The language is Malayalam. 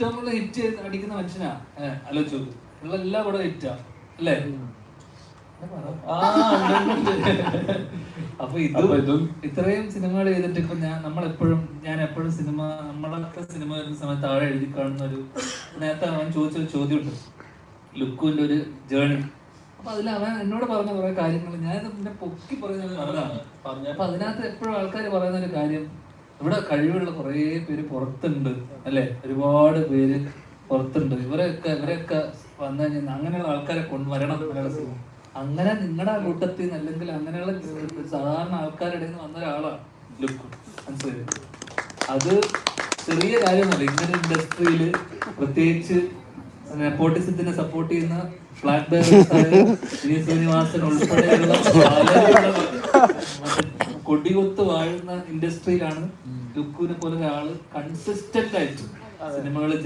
ഏറ്റവും ഹിറ്റ് അടിക്കുന്ന മനുഷ്യനാ? ആലോചിച്ചു ഉള്ള എല്ലാ കൂടെ ഹിറ്റാ അല്ലേ. അപ്പൊ ഇത് ഇതും ഇത്രയും സിനിമകൾ ചെയ്തിട്ട് ഇപ്പൊ ഞാൻ നമ്മളെപ്പോഴും ഞാൻ എപ്പോഴും സിനിമ നമ്മളൊക്കെ സിനിമ വരുന്ന സമയത്ത് താഴെ എഴുതി കാണുന്ന ഒരു നേരത്തെ അവൻ ചോദിച്ച ഒരു ചോദ്യമുണ്ട്. ലുക്കുവിന്റെ ഒരു ജേണി അപ്പൊ അതിൽ അവൻ എന്നോട് പറഞ്ഞ കുറെ കാര്യങ്ങൾ. ഞാൻ പിന്നെ പൊക്കി പറയുന്നത് നല്ലതാണ് പറഞ്ഞ. അപ്പൊ അതിനകത്ത് എപ്പോഴും ആൾക്കാർ പറയുന്ന ഒരു കാര്യം ഇവിടെ കഴിവുള്ള കുറേ പേര് പുറത്തുണ്ട് അല്ലെ? ഒരുപാട് പേര് പുറത്തുണ്ട്. ഇവരൊക്കെ ഇവരൊക്കെ വന്നു കഴിഞ്ഞാൽ അങ്ങനെയുള്ള ആൾക്കാരെ കൊണ്ടുവരണം മലയാള സിനിമ അങ്ങനെ നിങ്ങളുടെ കൂട്ടത്തിൽ നിന്ന് അല്ലെങ്കിൽ അങ്ങനെയുള്ള സാധാരണ ആൾക്കാരുടെ നിന്ന് വന്ന ഒരാളാണ് ലുക്ക്. മനസ്സിലായി? അത് ചെറിയ കാര്യമല്ല ഇങ്ങനെ ഇൻഡസ്ട്രിയിൽ പ്രത്യേകിച്ച് നെപ്പോട്ടിസത്തിനെ സപ്പോർട്ട് ചെയ്യുന്ന ഫ്ലാറ്റ് ബെയർ ശ്രീനിവാസൻ ഉൾപ്പെടെയുള്ള കൊടികൊത്ത് വാഴുന്ന ഇൻഡസ്ട്രിയിലാണ് ലുക്കുവിനെ പോലെ ഒരാൾ കൺസിസ്റ്റന്റ് ആയിട്ട് സിനിമകൾ